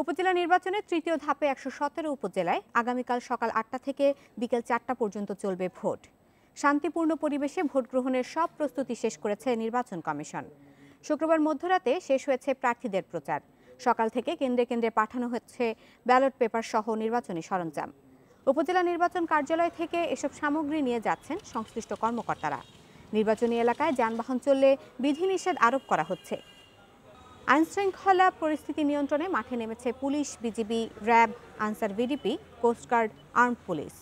উপজেলা নির্বাচনের তৃতীয় ধাপে একশো সতেরো উপজেলায় আগামীকাল সকাল আটটা থেকে বিকেল চারটা পর্যন্ত চলবে ভোট। শান্তিপূর্ণ পরিবেশে ভোট গ্রহণের সব প্রস্তুতি শেষ করেছে নির্বাচন কমিশন। শুক্রবার মধ্যরাতে শেষ হয়েছে প্রার্থীদের প্রচার। সকাল থেকে কেন্দ্রে কেন্দ্রে পাঠানো হচ্ছে ব্যালট পেপার সহ নির্বাচনী সরঞ্জাম। উপজেলা নির্বাচন কার্যালয় থেকে এসব সামগ্রী নিয়ে যাচ্ছেন সংশ্লিষ্ট কর্মকর্তারা। নির্বাচনী এলাকায় যানবাহন চললে বিধিনিষেধ আরোপ করা হচ্ছে। আইনশৃঙ্খলা পরিস্থিতি নিয়ন্ত্রণে মাঠে নেমেছে police, BGB, RAB, Ansar VDP coastguard armed police.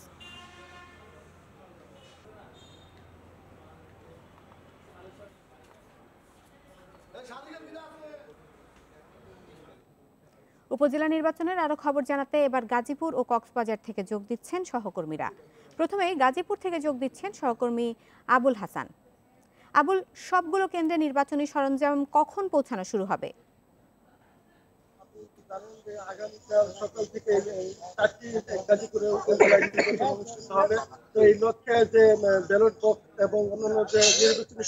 উপজেলা নির্বাচনের আরও খবর জানাতে এবার গাজীপুর ও কক্সবাজার থেকে যোগ দিচ্ছেন সহকর্মীরা। প্রথমে গাজীপুর থেকে যোগ দিচ্ছেন সহকর্মী আবুল হাসান। আবুল, সবগুলো কেন্দ্রে নির্বাচনী সরঞ্জাম কখন পৌঁছানো শুরু হবে? আগামীকাল সকাল থেকে এই লক্ষ্যে এবং অন্যান্য যে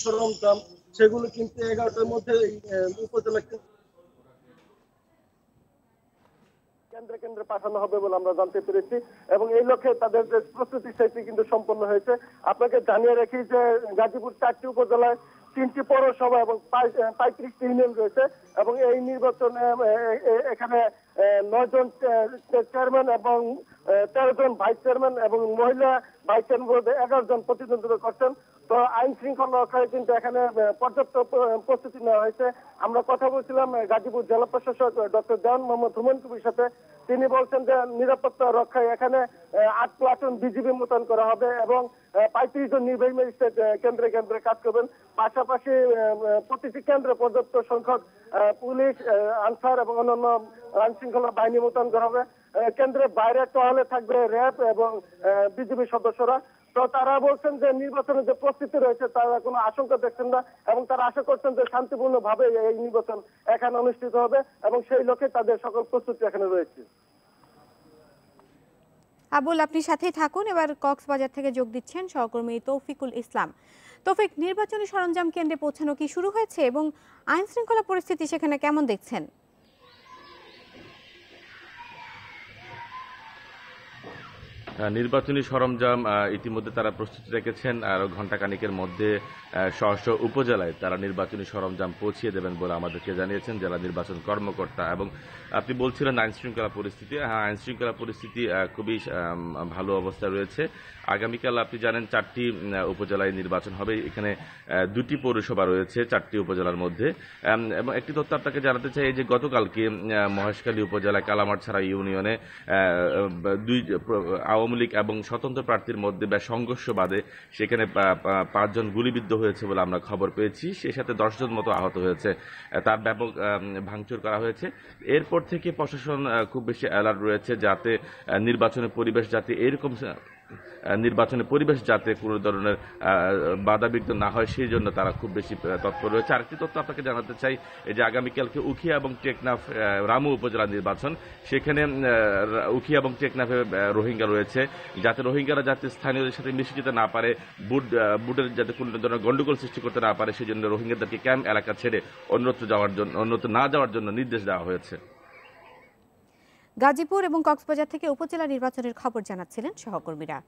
সরঞ্জাম সেগুলো কিন্তু এগারোটার মধ্যে উপজেলা কেন্দ্র- কেন্দ্রে পাঠানো হবে বলে আমরা জানতে পেরেছি এবং এই লক্ষ্যে তাদের যে প্রস্তুতি সেটি কিন্তু সম্পন্ন হয়েছে। আপনাকে জানিয়ে রাখি যে গাজীপুর চারটি উপজেলায় তিনটি পৌরসভা এবং পঁয়ত্রিশটি ইউনিয়ন রয়েছে এবং এই নির্বাচনে এখানে নয় জন চেয়ারম্যান এবং তেরো জন ভাইস চেয়ারম্যান এবং মহিলা ভাইস চেয়ারম্যান এগারো জন প্রতিদ্বন্দ্বিতা করছেন। তো আইন শৃঙ্খলা রক্ষায় কিন্তু এখানে পর্যাপ্ত প্রস্তুতি নেওয়া হয়েছে। আমরা কথা বলছিলাম গাজীপুর জেলা প্রশাসক ডক্টর জাহান মোহাম্মদ হুমান কবির সাথে। তিনি বলছেন যে নিরাপত্তা রক্ষায় এখানে আট প্লাটুন বিজিবি মোতায়েন করা হবে এবং পঁয়ত্রিশ জন নির্বাহী ম্যাজিস্ট্রেট কেন্দ্রে কেন্দ্রে কাজ করবেন। পাশাপাশি প্রতিটি কেন্দ্রে পর্যাপ্ত সংখ্যক পুলিশ আনসার এবং অন্যান্য আইন শৃঙ্খলা বাহিনী মোতায়েন করা হবে। কেন্দ্রের বাইরে টহলে থাকবে র্যাব এবং বিজিবি সদস্যরা। তো তারা বলছেন যে নির্বাচনের যে প্রস্তুতি রয়েছে, তারা কোনো আশঙ্কা দেখছেন না এবং তারা আশা করছেন যে শান্তিপূর্ণ ভাবে এই নির্বাচন এখানে অনুষ্ঠিত হবে এবং সেই লক্ষ্যে তাদের সকল প্রস্তুতি এখানে রয়েছে। আবুল, আপনি সাথেই থাকুন। এবার কক্সবাজার থেকে যোগ দিচ্ছেন সহকর্মী তৌফিকুল ইসলাম। তৌফিক, নির্বাচনী সরঞ্জাম কেন্দ্রে পৌঁছানো কি শুরু হয়েছে এবং আইন শৃঙ্খলা পরিস্থিতি সেখানে কেমন দেখছেন? নির্বাচনী সরঞ্জাম ইতিমধ্যে তারা প্রস্তুতি রেখেছেন, আর ঘণ্টাখানিকের মধ্যে স্ব উপজেলায় তারা নির্বাচনী সরঞ্জাম পৌঁছিয়ে দেবেন বলে আমাদেরকে জানিয়েছেন জেলা নির্বাচন কর্মকর্তা। এবং আপনি বলছিলেন আইন শৃঙ্খলা পরিস্থিতি। হ্যাঁ আইন শৃঙ্খলা পরিস্থিতি খুবই ভালো অবস্থায় রয়েছে। আগামীকাল আপনি জানেন চারটি উপজেলায় নির্বাচন হবে। এখানে দুটি পৌরসভা রয়েছে চারটি উপজেলার মধ্যে। এবং একটি তথ্য আপনাকে জানাতে চাই যে গতকালকে মহেশখালী উপজেলা কালামারছড়া ইউনিয়নে দুই আওয়ামী লীগ এবং স্বতন্ত্র প্রার্থীর মধ্যে বেশ সংঘর্ষ বাদে সেখানে পাঁচজন গুলিবিদ্ধ হয়েছে বলে আমরা খবর পেয়েছি। সে সাথে দশজন মতো আহত হয়েছে। তার ব্যাপক ভাঙচুর করা হয়েছে। এরপর থেকে প্রশাসন খুব বেশি অ্যালার্ট রয়েছে যাতে নির্বাচনের পরিবেশ যাতে এরকম নির্বাচনের পরিবেশ যাতে কোনো ধরনের বাধাবিঘ্ন না হয়, সেই জন্য তারা খুব বেশি তৎপর রয়েছে। আরেকটি তথ্য আপনাকে জানাতে চাই যে আগামীকালকে উখিয়া এবং টেকনাফ রামু উপজেলা নির্বাচন, সেখানে উখিয়া এবং টেকনাফে রোহিঙ্গা রয়েছে। যাতে রোহিঙ্গারা যাতে স্থানীয়দের সাথে মিশে যেতে না পারে, বুট বুটের যাতে কোনো ধরনের গন্ডগোল সৃষ্টি করতে না পারে, সেই জন্য রোহিঙ্গাদেরকে ক্যাম্প এলাকা ছেড়ে অন্যত্র যাওয়ার জন্য, অন্যত্র না যাওয়ার জন্য নির্দেশ দেওয়া হয়েছে। গাজীপুর এবং কক্সবাজার থেকে উপজেলা নির্বাচনের খবর জানাচ্ছিলেন সহকর্মীরা।